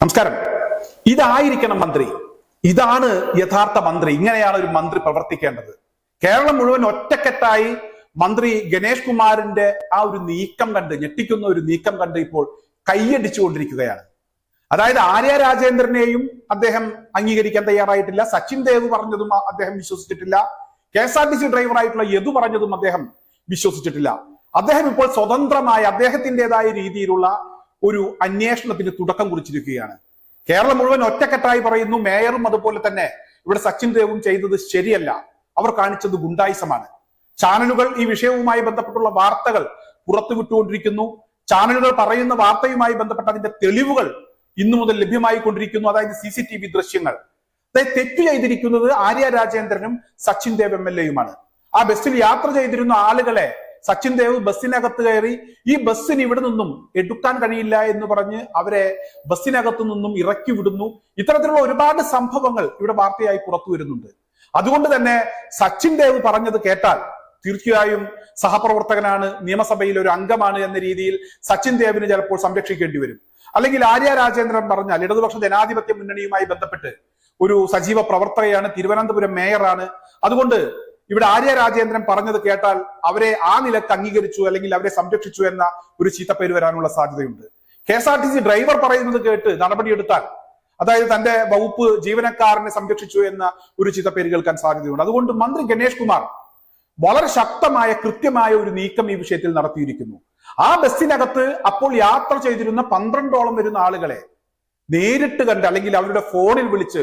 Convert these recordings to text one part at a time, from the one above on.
നമസ്കാരം. ഇതായിരിക്കണം മന്ത്രി. ഇതാണ് യഥാർത്ഥ മന്ത്രി. ഇങ്ങനെയാണ് ഒരു മന്ത്രി പ്രവർത്തിക്കേണ്ടത്. കേരളം മുഴുവൻ ഒറ്റക്കെട്ടായി മന്ത്രി ഗണേഷ് കുമാറിന്റെ ആ ഒരു നീക്കം കണ്ട് ഞെട്ടിക്കുന്ന ഒരു നീക്കം കണ്ട് ഇപ്പോൾ കൈയടിച്ചുകൊണ്ടിരിക്കുകയാണ്. അതായത് ആര്യ രാജേന്ദ്രനെയും അദ്ദേഹം അംഗീകരിക്കാൻ തയ്യാറായിട്ടില്ല. സച്ചിൻ ദേവ് പറഞ്ഞതും അദ്ദേഹം വിശ്വസിച്ചിട്ടില്ല. K S R T C ഡ്രൈവറായിട്ടുള്ള Yadu പറഞ്ഞതും അദ്ദേഹം വിശ്വസിച്ചിട്ടില്ല. അദ്ദേഹം ഇപ്പോൾ സ്വതന്ത്രമായ അദ്ദേഹത്തിന്റെതായ രീതിയിലുള്ള ഒരു അന്വേഷണത്തിന് തുടക്കം കുറിച്ചിരിക്കുകയാണ്. കേരളം മുഴുവൻ ഒറ്റക്കെട്ടായി പറയുന്നു മേയറും അതുപോലെ തന്നെ ഇവിടെ സച്ചിൻ ദേവും ചെയ്തത് ശരിയല്ല. അവർ കാണിച്ചത് ഗുണ്ടായിസമാണ്. ചാനലുകൾ ഈ വിഷയവുമായി ബന്ധപ്പെട്ടുള്ള വാർത്തകൾ പുറത്തുവിട്ടുകൊണ്ടിരിക്കുന്നു ചാനലുകൾ പറയുന്ന വാർത്തയുമായി ബന്ധപ്പെട്ട അതിന്റെ തെളിവുകൾ ഇന്നു മുതൽ ലഭ്യമായി കൊണ്ടിരിക്കുന്നു. അതായത് സി സി ടി വി ദൃശ്യങ്ങൾ. തെറ്റ് ചെയ്തിരിക്കുന്നത് ആര്യ രാജേന്ദ്രനും സച്ചിൻ ദേവ് എം എൽ എയുമാണ്. ആ ബസ്സിൽ യാത്ര ചെയ്തിരുന്ന ആളുകളെ സച്ചിൻ ദേവ് ബസ്സിനകത്ത് കയറി ഈ ബസ്സിന് ഇവിടെ നിന്നും എടുക്കാൻ കഴിയില്ല എന്ന് പറഞ്ഞ് അവരെ ബസ്സിനകത്തു നിന്നും ഇറക്കി വിടുന്നു. ഇത്തരത്തിലുള്ള ഒരുപാട് സംഭവങ്ങൾ ഇവിടെ വാർത്തയായി പുറത്തു വരുന്നുണ്ട്. അതുകൊണ്ട് തന്നെ സച്ചിൻ ദേവ് പറഞ്ഞത് കേട്ടാൽ തീർച്ചയായും സഹപ്രവർത്തകനാണ് നിയമസഭയിൽ ഒരു അംഗമാണ് എന്ന രീതിയിൽ സച്ചിൻ ദേവിന് ചിലപ്പോൾ സംരക്ഷിക്കേണ്ടി വരും. അല്ലെങ്കിൽ ആര്യ രാജേന്ദ്രൻ പറഞ്ഞാൽ ഇടതുപക്ഷ ജനാധിപത്യ മുന്നണിയുമായി ബന്ധപ്പെട്ട് ഒരു സജീവ പ്രവർത്തകയാണ് തിരുവനന്തപുരം മേയറാണ്. അതുകൊണ്ട് ഇവിടെ ആര്യ രാജേന്ദ്രൻ പറഞ്ഞത് കേട്ടാൽ അവരെ ആ നിലയ്ക്ക് അംഗീകരിച്ചു അല്ലെങ്കിൽ അവരെ സംരക്ഷിച്ചു എന്ന ഒരു ചീത്തപ്പേര് വരാനുള്ള സാധ്യതയുണ്ട്. K S R T C driver പറയുന്നത് കേട്ട് നടപടിയെടുത്താൽ അതായത് തന്റെ വകുപ്പ് ജീവനക്കാരനെ സംരക്ഷിച്ചു എന്ന ഒരു ചീത്തപ്പേര് കേൾക്കാൻ സാധ്യതയുണ്ട്. അതുകൊണ്ട് മന്ത്രി ഗണേഷ് കുമാർ വളരെ ശക്തമായ കൃത്യമായ ഒരു നീക്കം ഈ വിഷയത്തിൽ നടത്തിയിരിക്കുന്നു. ആ ബസ്സിനകത്ത് അപ്പോൾ യാത്ര ചെയ്തിരുന്ന പന്ത്രണ്ടോളം വരുന്ന ആളുകളെ നേരിട്ട് കണ്ട് അല്ലെങ്കിൽ അവരുടെ ഫോണിൽ വിളിച്ച്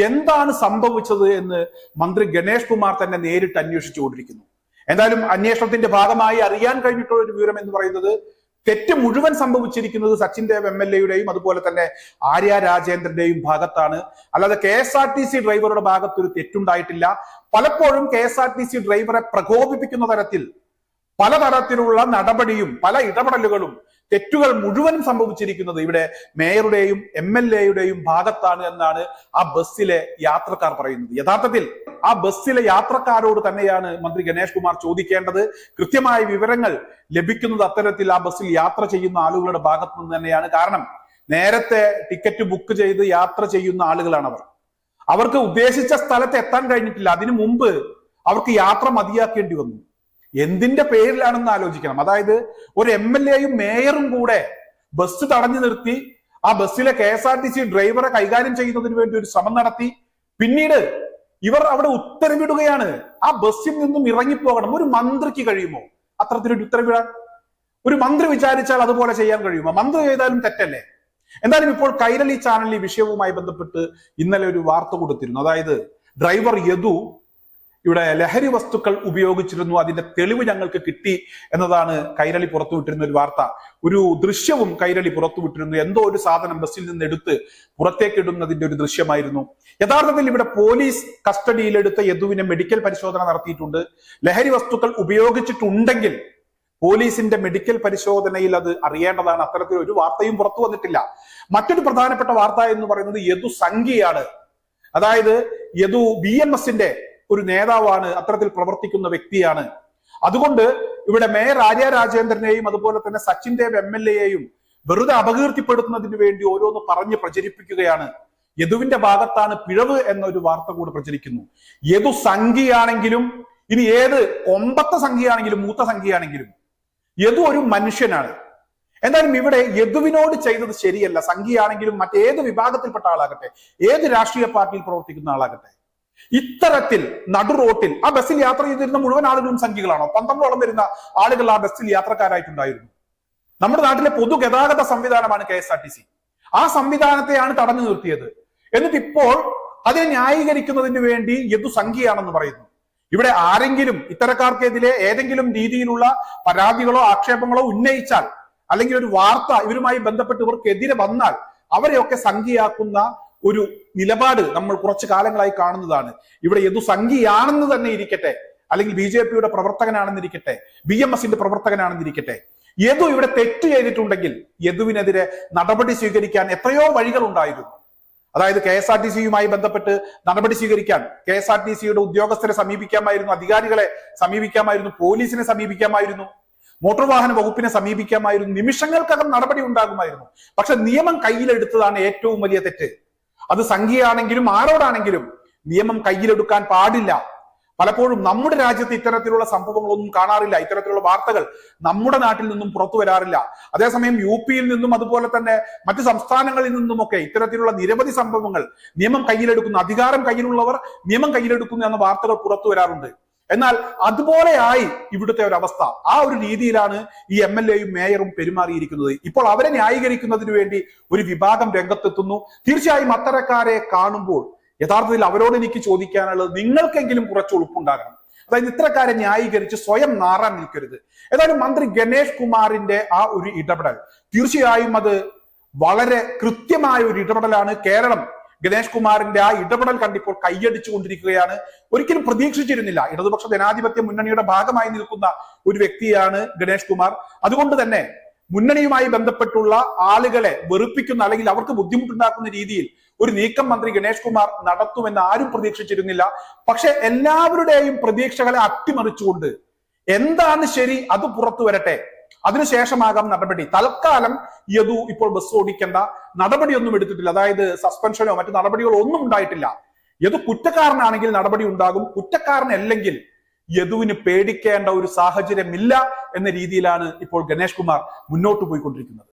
എന്താണ് സംഭവിച്ചത് എന്ന് മന്ത്രി ഗണേഷ് കുമാർ തന്നെ നേരിട്ട് അന്വേഷിച്ചു കൊണ്ടിരിക്കുന്നു എന്തായാലും അന്വേഷണത്തിന്റെ ഭാഗമായി അറിയാൻ കഴിഞ്ഞിട്ടുള്ള ഒരു വിവരം എന്ന് പറയുന്നത് തെറ്റ് മുഴുവൻ സംഭവിച്ചിരിക്കുന്നത് സച്ചിൻ ദേവ് എം എൽ എയുടെയും അതുപോലെ തന്നെ ആര്യ രാജേന്ദ്രന്റെയും ഭാഗത്താണ്. അല്ലാതെ K S R T C ഡ്രൈവറുടെ ഭാഗത്ത് ഒരു തെറ്റുണ്ടായിട്ടില്ല. പലപ്പോഴും K S R T C ഡ്രൈവറെ പ്രകോപിപ്പിക്കുന്ന തരത്തിൽ പലതരത്തിലുള്ള നടപടിയും പല ഇടപെടലുകളും തെറ്റുകൾ മുഴുവൻ സംഭവിച്ചിരിക്കുന്നത് ഇവിടെ മേയറുടെയും എം എൽ എയുടെയും ഭാഗത്താണ് എന്നാണ് ആ ബസ്സിലെ യാത്രക്കാർ പറയുന്നത്. യഥാർത്ഥത്തിൽ ആ ബസ്സിലെ യാത്രക്കാരോട് തന്നെയാണ് മന്ത്രി ഗണേഷ് കുമാർ ചോദിക്കേണ്ടത്. കൃത്യമായ വിവരങ്ങൾ ലഭിക്കുന്നത് അത്തരത്തിൽ ആ ബസ്സിൽ യാത്ര ചെയ്യുന്ന ആളുകളുടെ ഭാഗത്തു നിന്ന് തന്നെയാണ്. കാരണം നേരത്തെ ടിക്കറ്റ് ബുക്ക് ചെയ്ത് യാത്ര ചെയ്യുന്ന ആളുകളാണ് അവർ. അവർക്ക് ഉദ്ദേശിച്ച സ്ഥലത്ത് എത്താൻ കഴിഞ്ഞിട്ടില്ല. അതിനു മുമ്പ് അവർക്ക് യാത്ര മതിയാക്കേണ്ടി വന്നു. എന്തിന്റെ പേരിലാണെന്ന് ആലോചിക്കണം. അതായത് ഒരു എം എൽ എയും മേയറും കൂടെ ബസ് തടഞ്ഞു നിർത്തി ആ ബസ്സിലെ K S R T C ഡ്രൈവറെ കൈകാര്യം ചെയ്യുന്നതിന് വേണ്ടി ഒരു ശ്രമം നടത്തി. പിന്നീട് ഇവർ അവിടെ ഉത്തരവിടുകയാണ്. ആ ബസ്സിൽ നിന്നും ഇറങ്ങിപ്പോകണം. ഒരു മന്ത്രിക്ക് കഴിയുമോ? അത്തരത്തിലൊരു ഉത്തരവിടാൻ. ഒരു മന്ത്രി വിചാരിച്ചാൽ അതുപോലെ ചെയ്യാൻ കഴിയുമോ? മന്ത്രി ചെയ്താലും തെറ്റല്ലേ? എന്തായാലും ഇപ്പോൾ കൈരളി ചാനലിൽ ഈ വിഷയവുമായി ബന്ധപ്പെട്ട് ഇന്നലെ ഒരു വാർത്ത കൊടുത്തിരുന്നു. അതായത് ഡ്രൈവർ യദു ഇവിടെ ലഹരി വസ്തുക്കൾ ഉപയോഗിച്ചിരുന്നു അതിന്റെ തെളിവ് ഞങ്ങൾക്ക് കിട്ടി എന്നതാണ് കൈരളി പുറത്തുവിട്ടിരുന്ന ഒരു വാർത്ത. ഒരു ദൃശ്യവും കൈരളി പുറത്തുവിട്ടിരുന്നു എന്തോ ഒരു സാധനം ബസ്സിൽ നിന്ന് എടുത്ത് പുറത്തേക്ക് ഇടുന്നതിന്റെ ഒരു ദൃശ്യമായിരുന്നു. യഥാർത്ഥത്തിൽ ഇവിടെ പോലീസ് കസ്റ്റഡിയിലെടുത്ത യദുവിനെ മെഡിക്കൽ പരിശോധന നടത്തിയിട്ടുണ്ട്. ലഹരി വസ്തുക്കൾ ഉപയോഗിച്ചിട്ടുണ്ടെങ്കിൽ പോലീസിന്റെ മെഡിക്കൽ പരിശോധനയിൽ അത് അറിയേണ്ടതാണ്. അത്തരത്തിൽ ഒരു വാർത്തയും പുറത്തു വന്നിട്ടില്ല. മറ്റൊരു പ്രധാനപ്പെട്ട വാർത്ത എന്ന് പറയുന്നത് യദു സംഖ്യയാണ് അതായത് യദു ബി എം എസിന്റെ ഒരു നേതാവാണ് അത്തരത്തിൽ പ്രവർത്തിക്കുന്ന വ്യക്തിയാണ്. അതുകൊണ്ട് ഇവിടെ മേയർ ആര്യ രാജേന്ദ്രനെയും അതുപോലെ തന്നെ സച്ചിൻ ദേവ് എം എൽ എയെയും വെറുതെ അപകീർത്തിപ്പെടുത്തുന്നതിന് വേണ്ടി ഓരോന്ന് പറഞ്ഞ് പ്രചരിപ്പിക്കുകയാണ്. യദുവിന്റെ ഭാഗത്താണ് പിഴവ് എന്നൊരു വാർത്ത കൂടെ പ്രചരിക്കുന്നു. യദു സംഖ്യയാണെങ്കിലും ഇനി ഏത് ഒമ്പത്തെ സംഖ്യയാണെങ്കിലും മൂത്ത സംഖ്യയാണെങ്കിലും യദു ഒരു മനുഷ്യനാണ്. എന്തായാലും ഇവിടെ യദുവിനോട് ചെയ്തത് ശരിയല്ല. സംഖ്യയാണെങ്കിലും മറ്റേത് വിഭാഗത്തിൽപ്പെട്ട ആളാകട്ടെ ഏത് രാഷ്ട്രീയ പാർട്ടിയിൽ പ്രവർത്തിക്കുന്ന ആളാകട്ടെ. ഇത്തരത്തിൽ നടു റോട്ടിൽ ആ ബസ്സിൽ യാത്ര ചെയ്തിരുന്ന മുഴുവൻ ആളുകളും സംഖ്യകളാണോ? പന്ത്രണ്ടോളം വരുന്ന ആളുകൾ ആ ബസ്സിൽ യാത്രക്കാരായിട്ടുണ്ടായിരുന്നു. നമ്മുടെ നാട്ടിലെ പൊതുഗതാഗത സംവിധാനമാണ് K S R T C. ആ സംവിധാനത്തെയാണ് തടഞ്ഞു നിർത്തിയത്. എന്നിട്ട് ഇപ്പോൾ അതിനെ ന്യായീകരിക്കുന്നതിന് വേണ്ടി യതു സംഖ്യയാണെന്ന് പറയുന്നു. ഇവിടെ ആരെങ്കിലും ഇത്തരക്കാർക്കെതിരെ ഏതെങ്കിലും രീതിയിലുള്ള പരാതികളോ ആക്ഷേപങ്ങളോ ഉന്നയിച്ചാൽ അല്ലെങ്കിൽ ഒരു വാർത്ത ഇവരുമായി ബന്ധപ്പെട്ട് ഇവർക്കെതിരെ വന്നാൽ അവരെയൊക്കെ സംഖ്യയാക്കുന്ന ഒരു നിലപാട് നമ്മൾ കുറച്ചു കാലങ്ങളായി കാണുന്നതാണ്. ഇവിടെ യദു സംഘിയാണെന്ന് തന്നെ ഇരിക്കട്ടെ. അല്ലെങ്കിൽ ബി ജെ പിയുടെ പ്രവർത്തകനാണെന്നിരിക്കട്ടെ. ബി എം എസിന്റെ പ്രവർത്തകനാണെന്നിരിക്കട്ടെ. യദു ഇവിടെ തെറ്റ് ചെയ്തിട്ടുണ്ടെങ്കിൽ യദുവിനെതിരെ നടപടി സ്വീകരിക്കാൻ എത്രയോ വഴികൾ ഉണ്ടായിരുന്നു അതായത് കെ എസ് ആർ ടി സിയുമായി ബന്ധപ്പെട്ട് നടപടി സ്വീകരിക്കാൻ കെ എസ് ആർ ടി സിയുടെ ഉദ്യോഗസ്ഥരെ സമീപിക്കാമായിരുന്നു അധികാരികളെ സമീപിക്കാമായിരുന്നു പോലീസിനെ സമീപിക്കാമായിരുന്നു മോട്ടോർ വാഹന വകുപ്പിനെ സമീപിക്കാമായിരുന്നു നിമിഷങ്ങൾക്കകം നടപടി ഉണ്ടാകുമായിരുന്നു. പക്ഷെ നിയമം കയ്യിലെടുത്തതാണ് ഏറ്റവും വലിയ തെറ്റ്. അത് സംഖ്യയാണെങ്കിലും ആരോടാണെങ്കിലും നിയമം കയ്യിലെടുക്കാൻ പാടില്ല. പലപ്പോഴും നമ്മുടെ രാജ്യത്ത് ഇത്തരത്തിലുള്ള സംഭവങ്ങളൊന്നും കാണാറില്ല. ഇത്തരത്തിലുള്ള വാർത്തകൾ നമ്മുടെ നാട്ടിൽ നിന്നും പുറത്തു വരാറില്ല. അതേസമയം യു പിയിൽ നിന്നും അതുപോലെ തന്നെ മറ്റ് സംസ്ഥാനങ്ങളിൽ നിന്നുമൊക്കെ ഇത്തരത്തിലുള്ള നിരവധി സംഭവങ്ങൾ നിയമം കയ്യിലെടുക്കുന്ന അധികാരം കയ്യിലുള്ളവർ നിയമം കയ്യിലെടുക്കുന്നു എന്ന വാർത്തകൾ പുറത്തു വരാറുണ്ട്. എന്നാൽ അതുപോലെയായി ഇവിടുത്തെ ഒരു അവസ്ഥ ആ ഒരു രീതിയിലാണ് ഈ എം എൽ എയും മേയറും പെരുമാറിയിരിക്കുന്നത്. ഇപ്പോൾ അവരെ ന്യായീകരിക്കുന്നതിന് വേണ്ടി ഒരു വിഭാഗം രംഗത്തെത്തുന്നു. തീർച്ചയായും അത്തരക്കാരെ കാണുമ്പോൾ യഥാർത്ഥത്തിൽ അവരോട് എനിക്ക് ചോദിക്കാനുള്ളത് നിങ്ങൾക്കെങ്കിലും കുറച്ച് ഉളുപ്പുണ്ടാകണം. അതായത് ഇത്തരക്കാരെ ന്യായീകരിച്ച് സ്വയം നാറാൻ നിൽക്കരുത്. ഏതായാലും മന്ത്രി ഗണേഷ് കുമാറിന്റെ ആ ഒരു ഇടപെടൽ തീർച്ചയായും അത് വളരെ കൃത്യമായ ഒരു ഇടപെടലാണ് കേരളം ഗണേഷ് കുമാറിന്റെ ആ ഇടപെടൽ കണ്ടിപ്പോൾ കൈയടിച്ചുകൊണ്ടിരിക്കുകയാണ് ഒരിക്കലും പ്രതീക്ഷിച്ചിരുന്നില്ല. ഇടതുപക്ഷ ജനാധിപത്യ മുന്നണിയുടെ ഭാഗമായി നിൽക്കുന്ന ഒരു വ്യക്തിയാണ് ഗണേഷ് കുമാർ. അതുകൊണ്ട് തന്നെ മുന്നണിയുമായി ബന്ധപ്പെട്ടുള്ള ആളുകളെ വെറുപ്പിക്കുന്ന അല്ലെങ്കിൽ അവർക്ക് ബുദ്ധിമുട്ടുണ്ടാക്കുന്ന രീതിയിൽ ഒരു നീക്കം മന്ത്രി ഗണേഷ് കുമാർ നടത്തുമെന്ന് ആരും പ്രതീക്ഷിച്ചിരുന്നില്ല. പക്ഷെ എല്ലാവരുടെയും പ്രതീക്ഷകളെ അട്ടിമറിച്ചുകൊണ്ട് എന്താണ് ശരി അത് പുറത്തു വരട്ടെ. അതിനുശേഷമാകാം നടപടി. തൽക്കാലം യദു ഇപ്പോൾ ബസ് ഓടിക്കേണ്ട നടപടിയൊന്നും എടുത്തിട്ടില്ല. അതായത് സസ്പെൻഷനോ മറ്റു നടപടികളോ ഒന്നും ഉണ്ടായിട്ടില്ല. യദു കുറ്റക്കാരനാണെങ്കിൽ നടപടി ഉണ്ടാകും. കുറ്റക്കാരനല്ലെങ്കിൽ യദുവിന് പേടിക്കേണ്ട ഒരു സാഹചര്യമില്ല എന്ന രീതിയിലാണ് ഇപ്പോൾ ഗണേഷ് കുമാർ മുന്നോട്ട് പോയിക്കൊണ്ടിരിക്കുന്നത്.